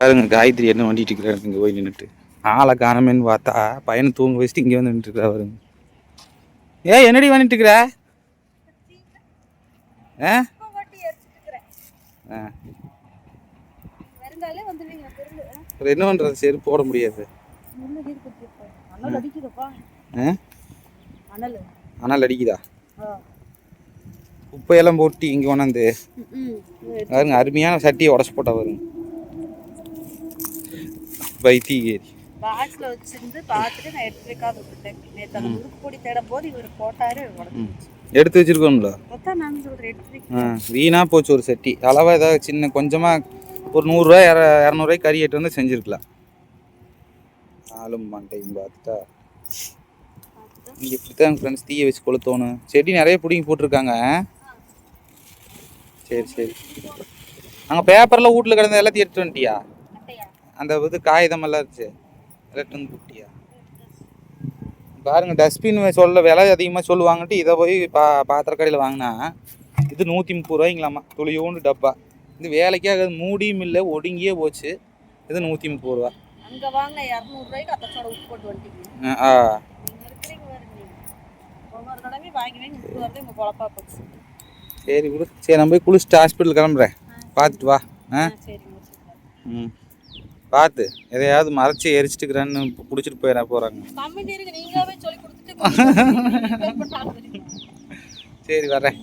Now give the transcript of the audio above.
பாருங்க காயத்ரி என்ன வண்டிட்டு இருக்கிறாரு இங்கே போய் நின்றுட்டு ஆளை காணமேன்னு பார்த்தா பையனை தூங்க வச்சுட்டு இங்கே வந்து நின்றுட்டு பாருங்க. ஏ என்னடி பண்ணிட்டு இருக்கிற? ஆ? என்ன பண்ணுறது சரி போட முடியாது. அனல் அடிக்குதா? குப்பையெல்லாம் போட்டு இங்கே கொண்டாந்து. பாருங்க அருமையான சட்டியை உடச்சி போட்டா வருங்க வைத்தீகேரி பாக்ஸ்ல வச்சிருந்து பார்த்துட்டு நான் எடுத்து வைக்காத விட்டுட்டேன். நேற்று அந்த முறுக்கு பொடி தேடும் போது இவர் போட்டாரு எடுத்து வச்சிருக்கோம்ல? நான் ஆ வீணா போச்சு ஒரு சட்டி. அளவா ஏதாவது சின்ன கொஞ்சமாக ஒரு நூறுரூவா இர இரநூறுவாய்க்கு கறி எட்டு வந்து செஞ்சுருக்கலாம். ஆளும் மண்டையும் பார்த்துட்டா. இங்கே இப்படி தான் ஃப்ரெண்ட்ஸ் தீயை வச்சு கொளுத்தோணும். செடி நிறைய பிடிங்கி போட்டிருக்காங்க. சரி சரி. அங்கே பேப்பரில் வீட்டில் கிடந்த எல்லாத்தையும் எடுத்து வந்துட்டியா? அந்த இது காகிதமெல்லாம் இருந்துச்சு. எடுத்து வந்து போட்டியா பாருங்க டஸ்ட்பின் சொல்ல விலை அதிகமாக சொல்லுவாங்கன்ட்டு இதை போய் பா பாத்திர கடையில் வாங்கினா இது நூற்றி முப்பது ரூபாய்ங்களாமா துளியோண்டு டப்பா. இது வேலைக்கே ஆகாது மூடியும் இல்லை ஒடுங்கியே போச்சு. இது நூற்றி முப்பது ரூபா. அங்க வாங்க இரநூறுவாய்க்கு அத்தச்சோட உப்பு போட்டு வந்துட்டீங்க ஆ, சரி விடு. சரி நான் போய் குளிச்சுட்டு ஹாஸ்பிட்டல் கிளம்புறேன். பார்த்துட்டு வா. ஆ. ம். பார்த்து எதையாவது மறைச்சி எரிச்சிட்டுக்கிறேன்னு பிடிச்சிட்டு போயிட போகிறாங்க. சரி வரேன்